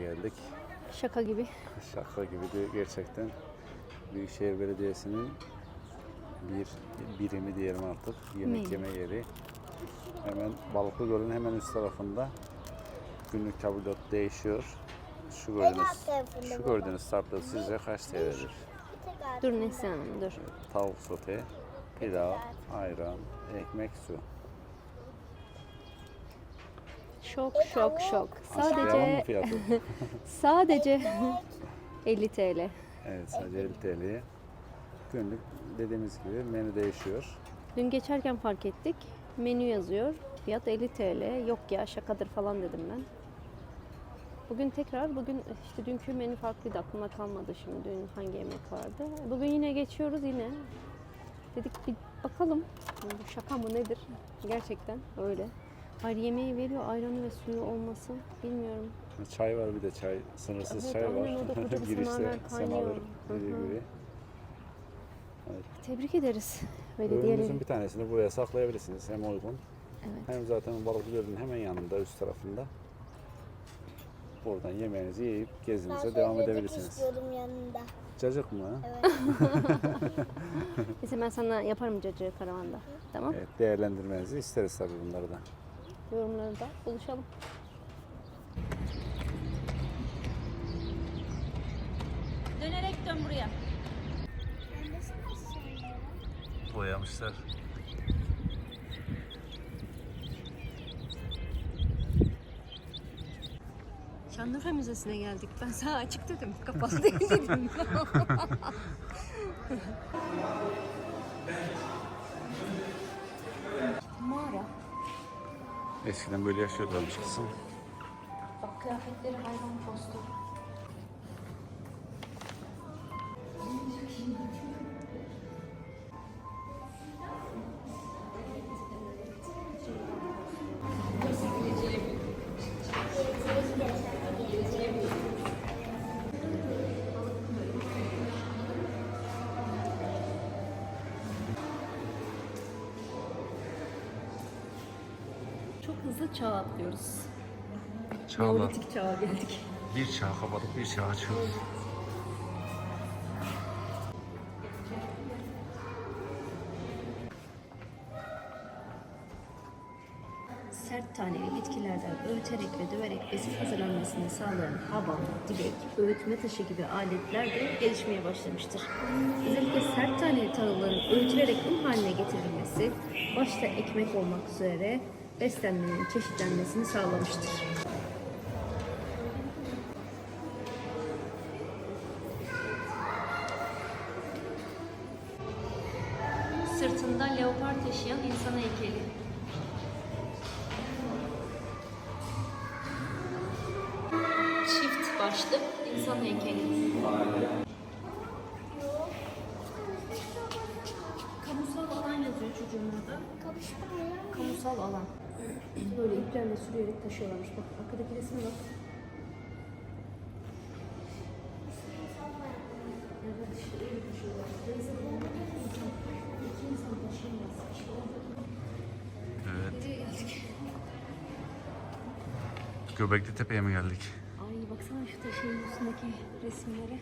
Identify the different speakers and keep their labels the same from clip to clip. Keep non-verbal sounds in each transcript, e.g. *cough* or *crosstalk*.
Speaker 1: geldik.
Speaker 2: Şaka gibi.
Speaker 1: Şaka gibi de gerçekten Büyükşehir Belediyesi'nin bir birimi diyelim artık. Yemek yeme yeri. Hemen Balıklı Göl'ün hemen üst tarafında günlük tabldot değişiyor. Şu gördüğünüz, şu gördüğünüz tablo sizce kaç TL'dir?
Speaker 2: Dur Neslihan Hanım dur.
Speaker 1: Tavuk sote, pilav, ayran, ekmek, su.
Speaker 2: Şok şok şok. Sadece
Speaker 1: fiyatı? *laughs*
Speaker 2: sadece 50 TL.
Speaker 1: evet sadece 50 TL'ye. Günlük dediğimiz gibi menü değişiyor.
Speaker 2: Dün geçerken fark ettik. Menü yazıyor. Fiyat 50 TL. Yok ya şakadır falan dedim ben. Bugün tekrar, bugün işte dünkü menü farklıydı. Aklımda kalmadı şimdi dün hangi yemek vardı. Bugün yine geçiyoruz yine. Dedik bir bakalım. Bu şaka mı nedir? Gerçekten öyle. Hayır yemeği veriyor, ayranı ve suyu olması bilmiyorum.
Speaker 1: Çay var bir de çay, sınırsız
Speaker 2: Evet,
Speaker 1: çay var. *laughs* Girişte
Speaker 2: Hı
Speaker 1: dediği gibi.
Speaker 2: Tebrik ederiz
Speaker 1: Ürünümüzün bir tanesini buraya saklayabilirsiniz. Hem uygun.
Speaker 2: Evet.
Speaker 1: Hem zaten Balıklı Gölü'nün hemen yanında, üst tarafında. Buradan yemeğinizi yiyip gezinize devam edebilirsiniz.
Speaker 3: istiyorum yanında.
Speaker 1: Cacık mı? *laughs*
Speaker 2: Neyse ben sana yaparım cacığı karavanda. Tamam.
Speaker 1: Evet, değerlendirmenizi isteriz tabii bunları da.
Speaker 2: Yorumlarda buluşalım. Dönerek dön buraya.
Speaker 1: Boyamışlar.
Speaker 2: Şanlıurfa Müzesi'ne geldik. Ben sana açık dedim. Kapalı değil dedim. *laughs* *laughs*
Speaker 1: Eskiden böyle yaşıyorlarmış kızım.
Speaker 2: Bak kıyafetleri hayvan postu. Hızlı çağ atlıyoruz.
Speaker 1: Çağla.
Speaker 2: Neolitik çağa geldik.
Speaker 1: Bir çağ kapatıp bir çağ açıyoruz.
Speaker 2: Sert taneli bitkilerden öğüterek ve döverek besin hazırlanmasını sağlayan hava, dilek, öğütme taşı gibi aletler de gelişmeye başlamıştır. Özellikle sert taneli tahılların öğütülerek un haline getirilmesi, başta ekmek olmak üzere beslenmenin çeşitlenmesini sağlamıştır. Sırtında leopar taşıyan insan heykeli. Çift başlı insan heykeli. Kamusal alan yazıyor çocuğun orada. Kamusal alan. Böyle iplerle sürüyerek taşıyorlarmış. Bak arkadaki resme bak. Evet işte öyle taşıyorlar. Neyse bu insan, iki insan taşıyamaz. İşte oradaki
Speaker 1: Evet.
Speaker 2: nereye geldik?
Speaker 1: Göbekli Tepe'ye mi geldik?
Speaker 2: Ay baksana şu taşın üstündeki resimlere.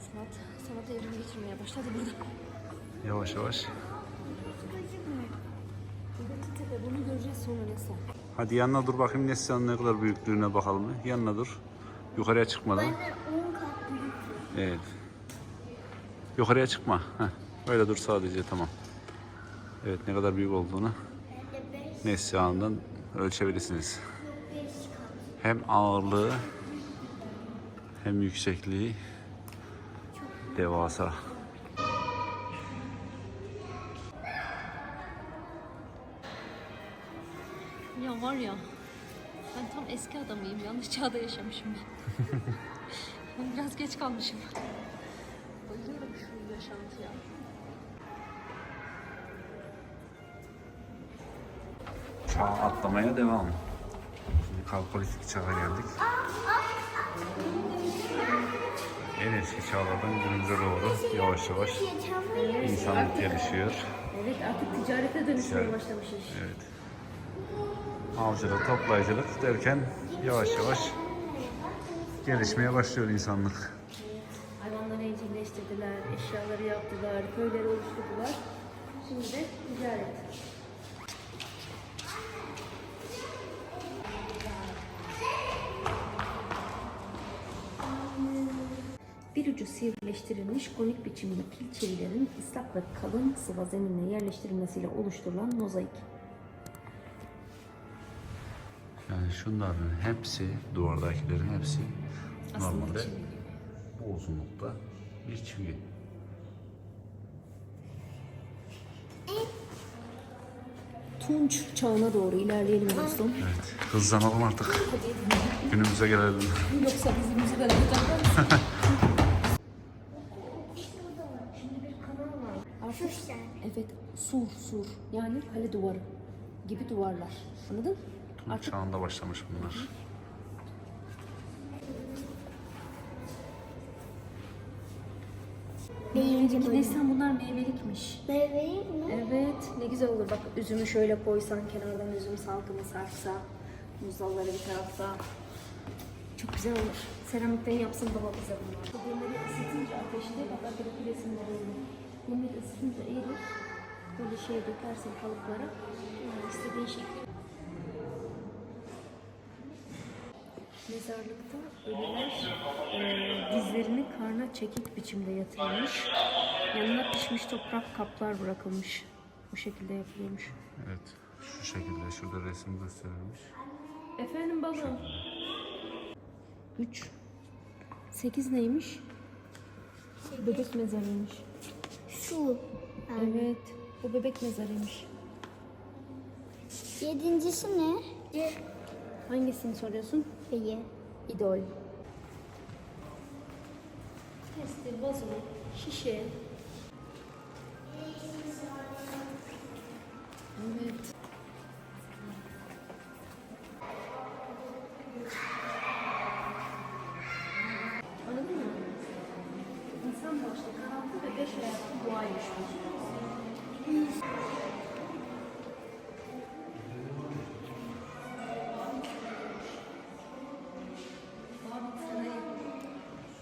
Speaker 2: Sanat, sanat evrimi geçirmeye başladı burada.
Speaker 1: Yavaş yavaş.
Speaker 2: Buradaki tepe bunu göreceğiz sonra nasıl?
Speaker 1: Hadi yanına dur bakayım Neslihan'ın ne kadar büyüklüğüne bakalım. Yanına dur. Yukarıya çıkmadan. Evet. Yukarıya çıkma. Heh. Öyle dur sadece tamam. Evet ne kadar büyük olduğunu Neslihan'dan ölçebilirsiniz. Hem ağırlığı hem yüksekliği devasa.
Speaker 2: Ya var ya ben tam eski adamıyım. Yanlış çağda yaşamışım ben. *laughs* ben biraz geç kalmışım. Bayılıyorum şu yaşantıya.
Speaker 1: Çağ atlamaya devam. Şimdi kalkolitik çağa geldik. En eski çağlardan günümüze doğru yavaş yavaş insanlık gelişiyor.
Speaker 2: Evet artık ticarete dönüşmeye
Speaker 1: Ticaret.
Speaker 2: başlamışız.
Speaker 1: Evet. Avcılık, toplayıcılık derken yavaş yavaş gelişmeye başlıyor insanlık.
Speaker 2: Hayvanları evcilleştirdiler, eşyaları yaptılar, köyleri oluşturdular. Şimdi de ticaret. Bir ucu sivrileştirilmiş konik biçimli pil ıslak ve kalın sıva zeminle yerleştirilmesiyle oluşturulan mozaik.
Speaker 1: Yani şunların hepsi, duvardakilerin hepsi
Speaker 2: Aslında
Speaker 1: normalde
Speaker 2: çivi.
Speaker 1: bu uzunlukta bir çivi.
Speaker 2: Tunç çağına doğru ilerleyelim dostum.
Speaker 1: Evet, hızlanalım artık. Günümüze gelelim.
Speaker 2: Yoksa bizi müzikal yapacaklar mısın? Şimdi bir kanal var. Artık, evet, sur, sur. Yani kale duvarı gibi duvarlar. Anladın?
Speaker 1: Tunç çağında başlamış bunlar.
Speaker 2: Meyvelik. Neslihan bunlar meyvelikmiş.
Speaker 3: Meyveyi mi?
Speaker 2: Evet, ne güzel olur. Bak üzümü şöyle koysan, kenardan üzüm salkımı sarsa, muzalları bir tarafta. Çok güzel olur. Seramikten yapsın baba bize bunlar. Demiri ısıtınca ateşte, bak arkadaki resimler öyle. Demir ısıtınca erir. Böyle şey dökersin kalıplara. Yani istediğin şekli. Mezarlıkta ölüler e, dizlerini karna çekik biçimde yatırılmış. Yanına pişmiş toprak kaplar bırakılmış. Bu şekilde yapılıyormuş.
Speaker 1: Evet, şu şekilde şurada resim gösterilmiş.
Speaker 2: Efendim balım. 3. 8 neymiş? Bebek mezarıymış.
Speaker 3: Şu.
Speaker 2: Evet. Bu bebek mezarıymış.
Speaker 3: Yedincisi ne?
Speaker 2: Hangisini soruyorsun?
Speaker 3: B'yi.
Speaker 2: İdol. Testi, vazo, şişe.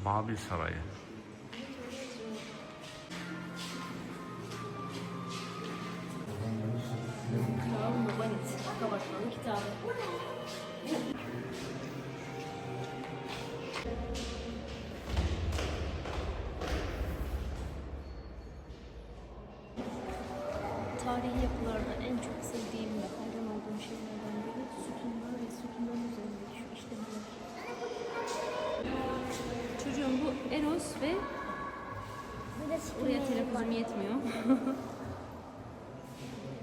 Speaker 1: Babil Sarayı.
Speaker 2: Kral Nobalit, Kabartmalı kitabı. Eros ve buraya telaffuzum yetmiyor. *laughs*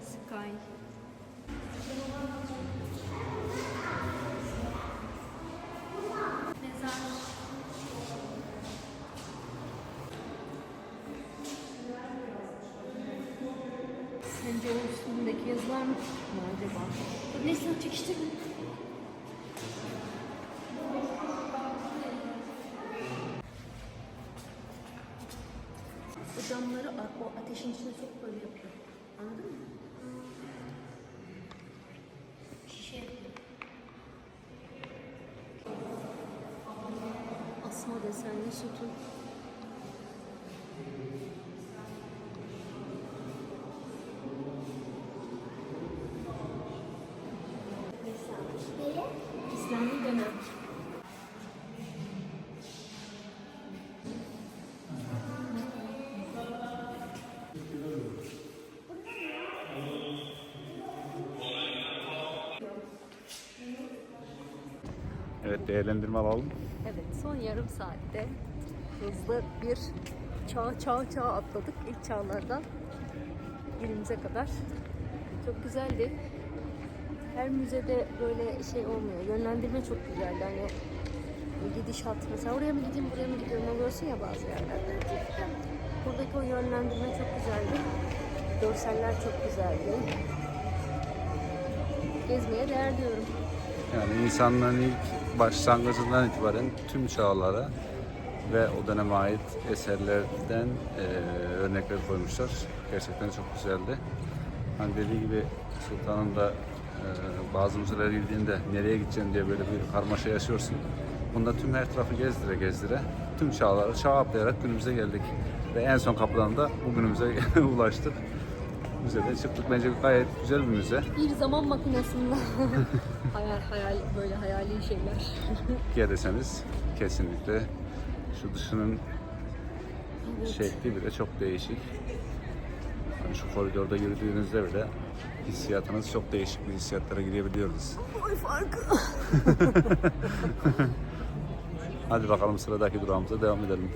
Speaker 2: Sky. Sence o üstündeki yazılar mı çıkma acaba? Neyse çekiştirme. Ateşin içine çok böyle yapıyor. Anladın mı? Şişe yapıyor. Asma desenli sütun.
Speaker 1: Evet değerlendirme alalım.
Speaker 2: Evet, son yarım saatte hızlı bir çağ çağ çağ atladık ilk çağlardan günümüze kadar. Çok güzeldi. Her müzede böyle şey olmuyor. Yönlendirme çok güzeldi. Hani gidişat mesela oraya mı gideyim buraya mı gidiyorum oluyorsun ya bazı yerlerde. Buradaki o yönlendirme çok güzeldi. Görseller çok güzeldi. Gezmeye değer diyorum.
Speaker 1: Yani insanlığın ilk başlangıcından itibaren tüm çağlara ve o döneme ait eserlerden eee, örnekler koymuşlar. Gerçekten çok güzeldi. Hani dediği gibi sultanın da eee, bazı müzelere girdiğinde nereye gideceğim diye böyle bir karmaşa yaşıyorsun. Bunda tüm her tarafı gezdire gezdire tüm çağları çağ atlayarak günümüze geldik. Ve en son kapıdan da bugünümüze *laughs* ulaştık. Müzeden çıktık. Bence gayet güzel bir müze.
Speaker 2: Bir zaman makinesinde *laughs* hayal hayal böyle hayali şeyler. *laughs*
Speaker 1: gelirseniz kesinlikle şu dışının şekli bile çok değişik. Hani şu koridorda yürüdüğünüzde bile hissiyatınız çok değişik bir hissiyatlara girebiliyoruz.
Speaker 2: Oy farkı. *laughs*
Speaker 1: Hadi bakalım sıradaki durağımıza devam edelim.